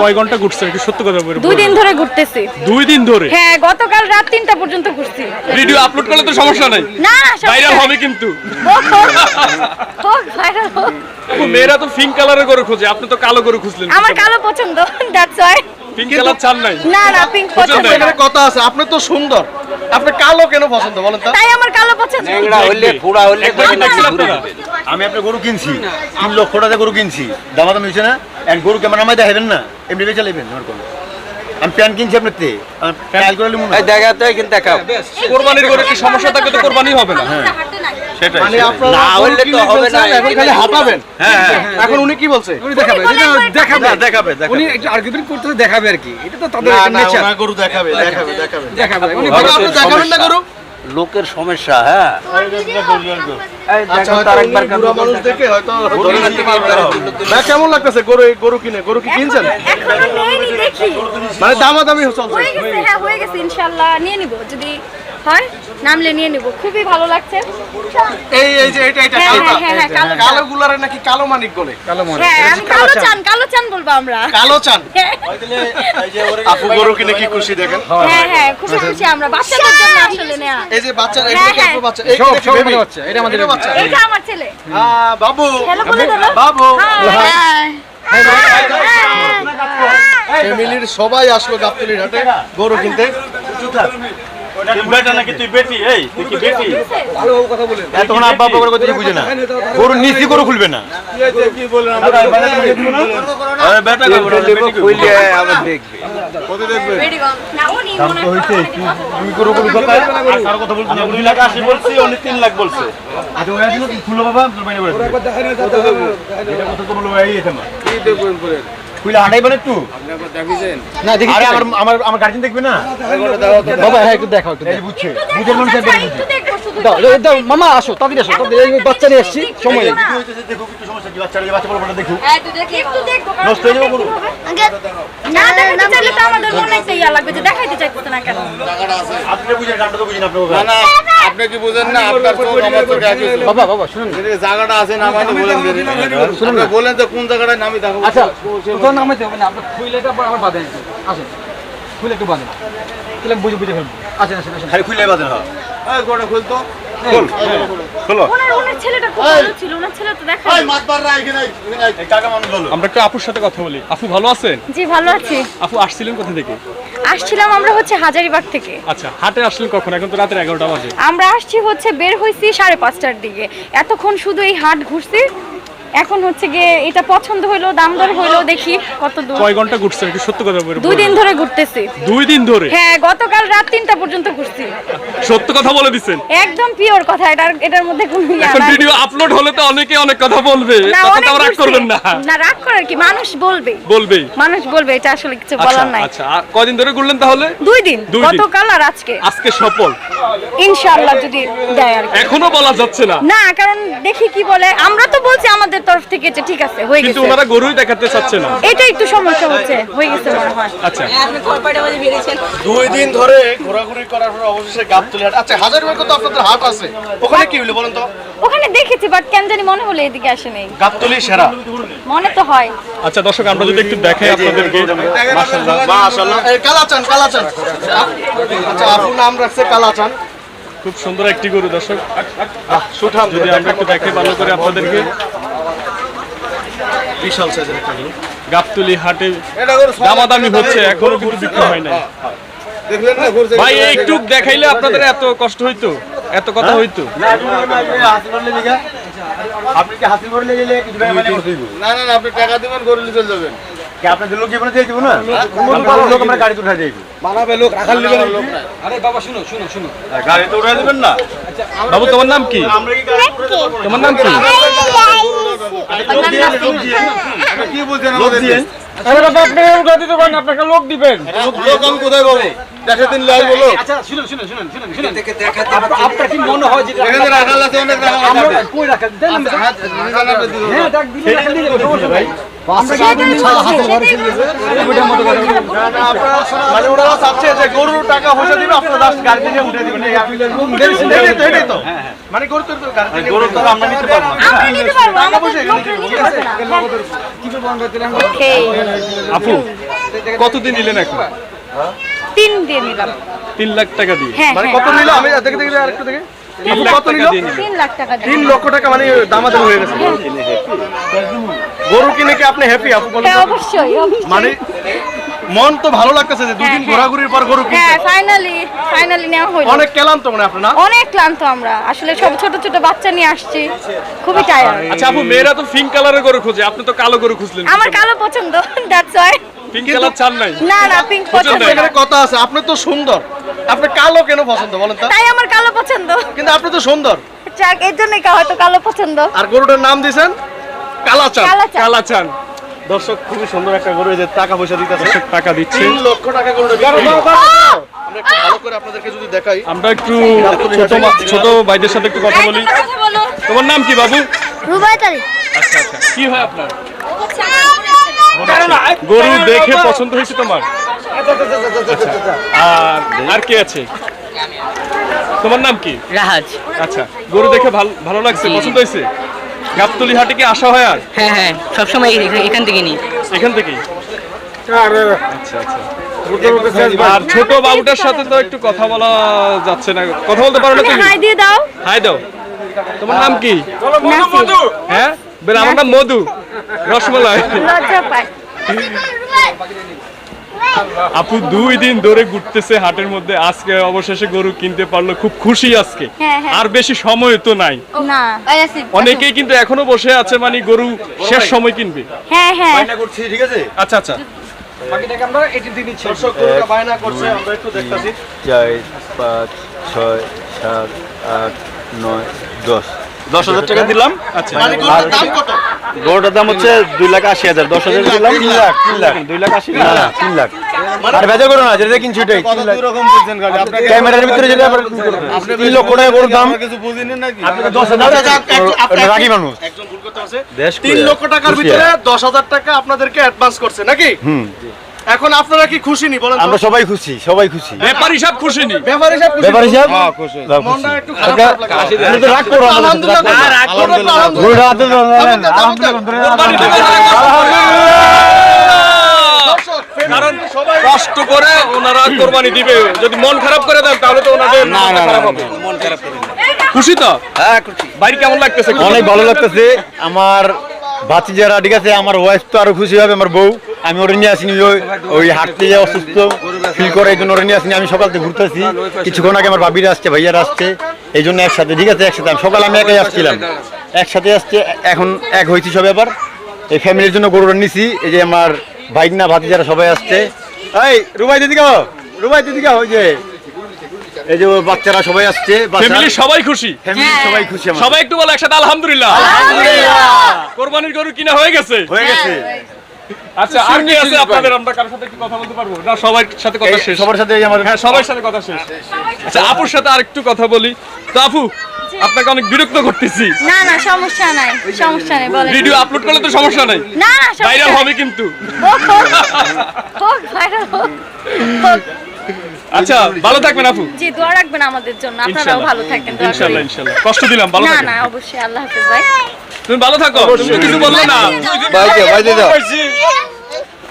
কয় ঘণ্টা ঘুরছেন? একটু সত্য কথা বলে দুই দিন ধরে ঘুরতেছি। দুই দিন ধরে? হ্যাঁ গতকাল রাত তিনটা পর্যন্ত ঘুরছি। ভিডিও আপলোড করলে তো সমস্যা নাই। না ভাইরাল হবে কিন্তু। মেয়েরা তো পিঙ্ক কালারের গরু খোঁজে। আপনি তো কালো গরু খুঁজলেন। আমার কালো পছন্দ দ্যাটস ওয়াই পিঙ্ক কালার চান নাই? না না পিঙ্ক পছন্দ। কথা আছে আপনি তো সুন্দর। আপনি কালো কেন পছন্দ বলেন তো? তাই আমার কালো পছন্দ। হইলে ফুড়া হইলে আমি আপনার গরু কিনছি। তিন লক্ষ টাকা গরু কিনছি। দামাদাম হয়েছে না? এক গরু কেমন আমায় দেখাবেন না? এমনি বেচে নেবেন আমার কোনো। আমি প্যান্ট কিনছি আপনার তে ট্রায়াল করে লিমু না। দেখাতে কিন্তু দেখাও কোরবানির গরু কি সমস্যা থাকে তো কোরবানি হবে না? সেটাই না গরু তো হবে না, এখন খালি হাঁপাবেন। হ্যাঁ এখন উনি কি বলছে? দেখাবে। দেখাবে। দেখাবে। দেখাবে উনি একটু আর্গুমেন্ট করতে দেখাবে আর কি। এটা তো তাদের না না গরু দেখাবে দেখাবে দেখাবে। দেখাবে। উনি দেখাবেন না গরু? লোকের সমস্যা হ্যাঁ? আচ্ছা কেমন লাগতেছে? গরু গরু কিনে গরু কি কিনছেন? মানে দামাদামি চলছে। হয়ে গেছে হ্যাঁ হয়ে গেছে ইনশাআল্লাহ। নিয়ে নিব যদি হয় নামলে নিয়ে নিব। খুবই ভালো লাগছে। এই এই যে এটা এটা হ্যাঁ, হ্যাঁ, হ্যাঁ, কালো। গুলারে নাকি কালো মানিক বলে? কালো মনে হ্যাঁ আমি কালো চান। কালো চান বলব আমরা। কালো চান। হ্যাঁ। আপু গরু কিনে কি খুশি দেখেন? হ্যাঁ হ্যাঁ। খুশি খুশি আমরা। বাচ্চাদের জন্য আসলে নেয়া। এই যে বাচ্চা হ্যাঁ, কি হ্যাঁ। বাচ্চা। এই বাচ্চা এটা আমাদের বাচ্চা। এটা আমার ছেলে। আহ, বাবু। হ্যালো বলে দাও বাবু। হাই। ফ্যামিলির সবাই আসলো গাবতলির হাটে গরু কিনতে। বেটা নাকি তুই বেটি? এই তুই কি বেটি? ভালো কথা বলেন তখন আব্বা আব্বা করে কথা বুঝে না। গরু নিচি গরু খুলবে না। আরে বেটা গরু কইলে আবার দেখবে। রেডি গো না উনি মনে হইছে তুমি গরু গরু কথা আর কথা বলছি না দুই লাখ আশি বলছি উনি তিন লাখ বলছে। আচ্ছা ওই আসলে খুলো বাবা তোর বাইরে বলে এটা কথা তো বলব এই এখানে খুলে হাঁটাইবেন একটু? না দেখি আরে আমার আমার আমার গার্জেন দেখবে না? বাবা হ্যাঁ একটু দেখাও একটু বুঝছে। বুঝের মানুষ দাও মামা আসো তাড়াতাড়ি আসো তাড়াতাড়ি এই বাচ্চা নিয়ে সময় নেই। দেখো একটু সমস্যা কি? বাচ্চা বাচ্চা বলব না দেখো। একটু দেখি একটু দেখব নষ্ট হয়ে যাবে গরু। না দেখাইতে চাইলে তো আমাদের মনে একটা ইয়া লাগবে যে দেখাইতে চাইতেছে না কেন? আপনি বুঝেন গানটা তো বুঝেন আপনি না আপনি কি বুঝেন না আপনার চোখ আমার চোখে একই বাবা বাবা শুনুন। এই জায়গাটা আছে না বলেন শুনুন না। বলেন তো কোন জায়গাটায় নামি দেখো আচ্ছা খুইলেটা বাঁধেন। আসেন একটু বাঁধেন। বুঝে বুঝে ফেলব আসেন আসেন আসেন। খালি হ্যাঁ। গোটা খুলতো খোল। খোলো। ওনার ওনার ছেলেটা খুব ভালো ছিল ওনার ছেলে তো দেখা মাতবাররা এখানে এখানে এই কাকা মানুষ বলো। আমরা একটু আপুর সাথে কথা বলি। আপু ভালো আছেন? জি ভালো আছি। আপু আসছিলেন কোথা থেকে? আসছিলাম আমরা হচ্ছে হাজারিবাগ থেকে। আচ্ছা হাটে আসলেন কখন? এখন তো রাতের এগারোটা বাজে। আমরা আসছি হচ্ছে বের হয়েছি সাড়ে পাঁচটার দিকে। এতক্ষণ শুধু এই হাট ঘুরছি এখন হচ্ছে গিয়ে এটা পছন্দ হইল দাম দর হইল দেখি কত দূর। কয় ঘণ্টা ঘুরছেন? একটু সত্য কথা বলে দুই দিন ধরে ঘুরতেছি। দুই দিন ধরে? হ্যাঁ গতকাল রাত তিনটা পর্যন্ত ঘুরছি। সত্য কথা বলে দিচ্ছেন একদম পিওর কথা এটার এটার মধ্যে কোনো ইয়া এখন ভিডিও আপলোড হলে তো অনেকে অনেক কথা বলবে। কথা তো রাগ করবেন না। না রাগ করার কি? মানুষ বলবে। বলবেই মানুষ বলবে এটা আসলে কিছু আচ্ছা বলার নাই। আচ্ছা কদিন ধরে ঘুরলেন তাহলে? দুই দিন দুই দিন। গতকাল আর আজকে। আজকে সফল। ইনশাআল্লাহ যদি দেয় আর এখনও বলা যাচ্ছে না। না কারণ দেখি কি বলে আমরা তো বলছি আমাদের তরফ থেকে যে ঠিক আছে হয়ে কিন্তু ওনারা গরুই দেখাতে চাচ্ছে না। এটা একটু সমস্যা হচ্ছে হয়ে গেছে মনে হয়। আচ্ছা। দুই দিন ধরে ঘোরাঘুরি করার পর অবশেষে গাবতলি হাট আচ্ছা হাজার তো আপনাদের হাট আছে? ওখানে কি হলো বলেন তো? ওখানে দেখেছি বাট কেন জানি মনে হলো এদিকে আসে নেই। গাবতলি সেরা। মনে তো হয়। আচ্ছা দর্শক আমরা যদি একটু দেখাই আপনাদেরকে মাশাআল্লাহ। মাশাআল্লাহ। এই কালাচান কালাচান। আচ্ছা আপুর নাম রাখছে কালাচান। খুব সুন্দর একটি গরু দর্শক। সুঠাম। যদি আমরা একটু দেখাই ভালো করে আপনাদেরকে। বিশাল সাইজের একটা গরু। গাবতলি হাটে দামাদামি হচ্ছে এখনও কিন্তু বিক্রি হয় নাই। না ভাই একটু দেখাইলে আপনাদের এত কষ্ট হইতো? এত কথা হইতো? আপনি কি হাসিল করে লেগে টাকা মানে না না আপনি টাকা দিবেন গরু নিয়ে চলে যাবেন। কি আপনাদের লোক জীবনে দিয়ে দিব না? আমরা লোক আমরা গাড়ি উঠাই দিব। বানাবে লোক রাখার লিবে লোক নাই। আরে বাবা শুনো শুনো শুনো। গাড়ি তো উঠাই দিবেন না। বাবু তোমার নাম কি? আমরা কি গাড়ি উঠাই তোমার নাম কি? কি বলছেন লোক আমাদের দিয়ে? আরে বাবা আপনি লোক দিতে পারেন আপনাকে লোক দিবেন। লোক আমি কোথায় পাবো? দেখে দিন লাই বলো। আচ্ছা শুনুন শুনুন শুনুন শুনুন শুনুন। আপ- আপনার কি মনে হয় যে এখানে রাখাল আছে অনেক রাখাল আছে। কই রাখা দেন আচ্ছা, রাখাল আপনি হ্যাঁ ডাক সমস্যা ভাই মানে ওনারা চাচ্ছে যে গরুর টাকা পয়সা দিবে আপনারা জাস্ট গাড়ি থেকে উঠে দিবেন এটাই তো, মানে গরু তো গরু তো আমরা নিতে পারব না। আমরা নিতে পারব আমাদের লোকরা নিতে পারবে না Okay. আপু কতদিন নিলেন এখন? তিন দিয়ে নিলাম। তিন লাখ টাকা দিয়ে। হ্যাঁ মানে হ্যাঁ। কত নিল? আমি দেখে দেখে আরেকটু দেখে। কত নিল? তিন লাখ টাকা দিয়ে তিন লক্ষ টাকা মানে দামাদাম হয়ে গেছে। গরু কিনে কি আপনি হ্যাপি আপু হ্যাঁ? অবশ্যই মানে মন তো ভালো লাগতেছে যে দুদিন হ্যাঁ। ঘোরাঘুরির পর গরু কিনতে। হ্যাঁ ফাইনালি ফাইনালি নেওয়া হলো। অনেক ক্লান্ত মানে আপনার অনেক ক্লান্ত আমরা। আসলে সব ছোট ছোট বাচ্চা নিয়ে আসছি। খুবই টায়ার্ড আচ্ছা আপু মেয়েরা তো পিঙ্ক কালারের গরু খোঁজে। আপনি তো কালো গরু খুঁজলেন। আমার কালো পছন্দ দ্যাটস ওয়াই পিঙ্ক কালার চান নাই। না না পিঙ্ক পছন্দ এখানে কথা আছে আপনি তো সুন্দর। আপনি কালো কেন পছন্দ বলেন তো? তাই আমার কালো পছন্দ। কিন্তু আপনি তো সুন্দর। যাক এর জন্যই কা- হয়তো কালো পছন্দ। আর গরুটার নাম দিয়েছেন কালাচাঁদ কালো চা কালা চান দর্শক খুবই সুন্দর একটা গরু এই যে টাকা পয়সা দিতেছে টাকা দিচ্ছে। তিন লক্ষ টাকা গরুটা আমরা একটু ভালো করে আপনাদেরকে যদি দেখাই। আমরা একটু ছোট ছোট ভাইদের সাথে একটু কথা বলি। তোমার নাম কি বাবু? রুবাইতারি আচ্ছা আচ্ছা। কি হয় আপনার? গরু দেখে পছন্দ হয়েছে তোমার? আচ্ছা, আর আর কে আছে? তোমার নাম কি? রাহাজ। আচ্ছা গরু দেখে ভালো ভালো লাগছে পছন্দ হয়েছে? গাবতলি হাটে কি আসা হয় আর? হ্যাঁ হ্যাঁ সবসময় এখান- এখান থেকে নিই। এখান থেকেই? আচ্ছা আচ্ছা। আর ছোট বাবুটার সাথে তো একটু কথা বলা যাচ্ছে না। কথা বলতে পারো না তুমি হাই দিয়ে দাও। হাই দাও। তোমার নাম কি। হ্যাঁ? আমার নাম মধু। রসমালাই। লজ্জা পায়। আপু দুই দিন ধরে ঘুরতেছে হাটের মধ্যে। আজকে অবশেষে গরু কিনতে পারল খুব খুশি আজকে। হ্যাঁ, হ্যাঁ। আর বেশি সময় তো নাই। অনেকেই কিন্তু এখনও বসে আছে মানে গরু শেষ সময় কিনবে। হ্যাঁ হ্যাঁ। ঠিক আছে? আচ্ছা আচ্ছা। বাকিটাকে আমরা এটি দিয়ে দিচ্ছি দর্শক গরুটা বায়না করছে আমরা একটু দেখতেছি। চার পাঁচ ছয় সাত আট নয় দশ। দশ হাজার টাকা দিলাম। আচ্ছা। মানে গরুটার দাম কত? গরুটার দাম হচ্ছে দুই লাখ আশি হাজার। দশ হাজার দিলাম। তিন লাখ তিন লাখ। দুই লাখ আশি না তিন লাখ। আর ভেজা করো না যেটা কিনছি ওটাই ক্যামেরার ভিতরে যেটা তিন লক্ষ টাকা গরুর দাম। দশ হাজার আচ্ছা, রাগী মানুষ। তিন লক্ষ টাকার ভিতরে দশ হাজার টাকা আপনাদেরকে অ্যাডভান্স করছে নাকি? হুম। এখন আপনারা কি খুশি নি বলেন আমরা সবাই খুশি সবাই খুশি। ব্যাপারী সব খুশি নি? ব্যাপারী সাহেব খুশি ব্যাপার তো? হিসাব মনটা একটু খারাপ খারাপ লাগে। তো রাগ করো আলহামদুলিল্লাহ রাগ করো। আলহামদুলিল্লাহ। না, না। সবাই কষ্ট করে ওনারা কোরবানি দিবে। যদি মন খারাপ করে দেন তাহলে তো ওনাদের মনটা খারাপ হবে। খুশি তো? হ্যাঁ খুশি। বাড়ি কেমন লাগতেছে? অনেক ভালো লাগতেছে। আমার ভাতিজারা ঠিক আছে, আমার ওয়াইফ তো আরও খুশি হবে, আমার বউ। আমি ওরে নিয়ে আসিনি, ওই ওই হাঁটতে যে অসুস্থ ফিল করে এই জন্য ওরে নিয়ে আসিনি। আমি সকাল থেকে ঘুরতেছি। কিছুক্ষণ আগে আমার বাবিরা আসছে, ভাইয়ারা আসছে। এই জন্য একসাথে, ঠিক আছে, একসাথে আমি সকাল আমি একাই আসছিলাম। একসাথে আসছে, এখন এক হয়েছি সব এবার এই ফ্যামিলির জন্য গরুটা নিছি। এই যে আমার বাইক না ভাতিজারা সবাই আসছে। এই, রুবাই দিদি গাও রুবাই দিদি গাও ওই যে। এই যে বাচ্চারা সবাই আসছে ফ্যামিলি সবাই খুশি। ফ্যামিলি সবাই খুশি আমার সবাই একটু বলে একসাথে আলহামদুলিল্লাহ। কোরবানির গরু কিনা হয়ে গেছে? হয়ে গেছে। আচ্ছা আর কি আছে? আপনাদের আমরা কারোর সাথে একটু কথা বলতে পারব? না সবার সাথে কথা শেষ। সবার সাথে হ্যাঁ সবার সাথে কথা শেষ। আচ্ছা আপুর সাথে আর একটু কথা বলি। তো আপু আপনাকে অনেক বিরক্ত করতেছি। না না সমস্যা নাই সমস্যা নেই বলেন। ভিডিও আপলোড করলে তো সমস্যা নাই। না না ভাইরাল হবে কিন্তু। হোক, আচ্ছা ভালো থাকবেন আপু। জি দোয়া রাখবেন আমাদের জন্য। আপনারাও ভালো থাকেন দোয়া করি। ইনশাল্লাহ ইনশাল্লাহ। কষ্ট দিলাম ভালো না থাকবেন না অবশ্যই আল্লাহ হাফেজ ভাই। তুমি ভালো থাকো তুমি কিছু বললে না।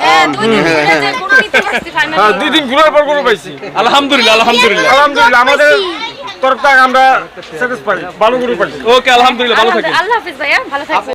হ্যাঁ, দুই দিন ঘুরে যে গরু নিতে পারছি finally। দুই দিন ঘুরার পর গরু পাইছি। আলহামদুলিল্লাহ আলহামদুলিল্লাহ। আলহামদুলিল্লাহ আমাদের তরফ থেকে আমরা ভালো গরু পাইছি। ওকে আলহামদুলিল্লাহ ভালো থাকেন। আল্লাহ হাফেজ ভাইয়া ভালো থাকবেন।